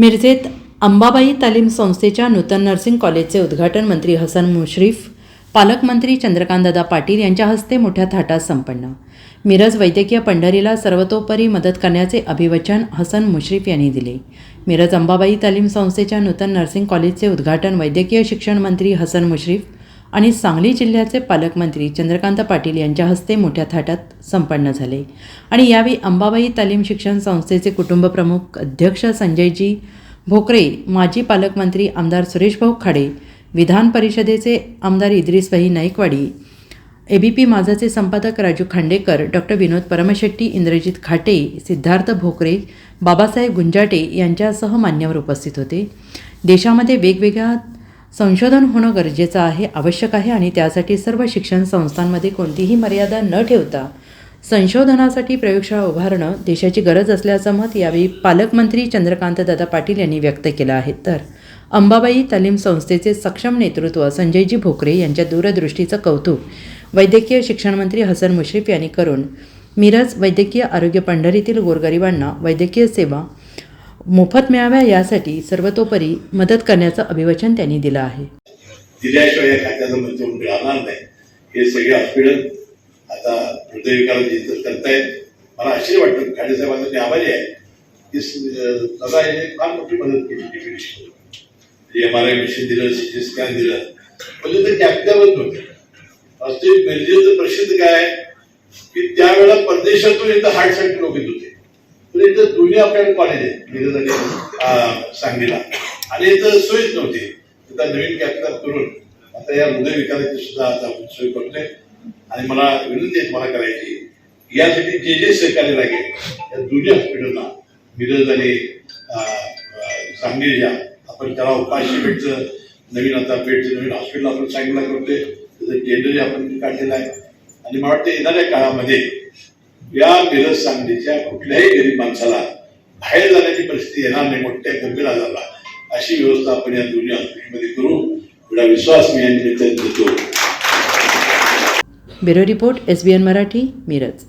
मिरजेत अंबाबाई तालीम संस्थेच्या नूतन नर्सिंग कॉलेजचे उद्घाटन मंत्री हसन मुश्रीफ पालकमंत्री चंद्रकांतदादा पाटील यांच्या हस्ते मोठ्या थाटात संपन्न. मिरज वैद्यकीय पंढरीला सर्वतोपरी मदत करण्याचे अभिवचन हसन मुश्रीफ यांनी दिले. मिरज अंबाबाई तालीम संस्थेच्या नूतन नर्सिंग कॉलेजचे उद्घाटन वैद्यकीय शिक्षण मंत्री हसन मुश्रीफ आणि सांगली जिल्ह्याचे पालकमंत्री चंद्रकांत पाटील यांच्या हस्ते मोठ्या थाटात संपन्न झाले. आणि यावेळी अंबाबाई तालीम शिक्षण संस्थेचे कुटुंब प्रमुख अध्यक्ष संजयजी भोकरे माजी पालकमंत्री आमदार सुरेशभाऊ खाडे विधान परिषदेचे आमदार Idrisbhai Naikwadi A B P माझाचे संपादक राजू खांडेकर डॉक्टर विनोद परमशेट्टी इंद्रजित खाटे सिद्धार्थ भोकरे बाबासाहेब गुंजाटे यांच्यासह मान्यवर उपस्थित होते. देशामध्ये वेगवेगळ्या संशोधन होणं गरजेचं आहे आवश्यक आहे आणि त्यासाठी सर्व शिक्षण संस्थांमध्ये कोणतीही मर्यादा न ठेवता संशोधनासाठी प्रयोगशाळा उभारणं देशाची गरज असल्याचं मत यावेळी पालकमंत्री चंद्रकांतदादा पाटील यांनी व्यक्त केलं आहे. तर अंबाबाई तालीम संस्थेचे सक्षम नेतृत्व संजयजी भोकरे यांच्या दूरदृष्टीचं कौतुक वैद्यकीय शिक्षण मंत्री हसन मुश्रीफ यांनी करून मिरज वैद्यकीय आरोग्य पंढरीतील गोरगरिबांना वैद्यकीय सेवा मोफत मिळाव्या यासाठी सर्वतोपरी मदत करण्याचं अभिवचन त्यांनी दिलं आहे. दिल्याशिवाय खात्याचा खात्याचं मंत्र मिळणार नाही. हे सगळे हॉस्पिटल आता हृदयविकार जिथं करतायत मला आश्चर्य वाटतं. खाडे साहेबांना मी आभारी आहे. की दादा याने फार मोठी मदत केली. एम आर आय मशीन दिलं सी टी स्कॅन दिलं. म्हणजे ते कॅपिटलच नव्हतं वास्तविक गरजेचं प्रसिद्ध काय आहे? की त्यावेळेला परदेशातून इथं हार्टसाठी लोक येत होते. तर इथं दोन्ही आपल्याला कॉलेज आहे मिरज आणि सांगलीला. आणि इथं सोयीच नव्हती. तिथं नवीन कॅपिटल करून आता या हृदयविकाराची सुद्धा आता आपण सोय करतोय. आणि मला विनंती आहे मला करायची यासाठी जे जे सहकार्य लागेल त्या दोन्ही हॉस्पिटलला मिरज आणि अं, आपण त्याला पाचशे बेडचं नवीन आता बेडचं नवीन हॉस्पिटल आपण सांगितलं करतोय. त्याचं टेंडरही आपण काढलेलं आहे. आणि मला वाटतं येणाऱ्या काळामध्ये या मिरज सांगलीच्या कुठल्याही गरीब माणसाला बाहेर जाण्याची परिस्थिती येणार नाही मोठ्या गंभीर आजारला. अशी व्यवस्था आपण या दोन्ही हॉस्पिटलमध्ये करू. एवढा विश्वास मी या निमित्ताने देतो. Bureau report S B N Marathi Miraj.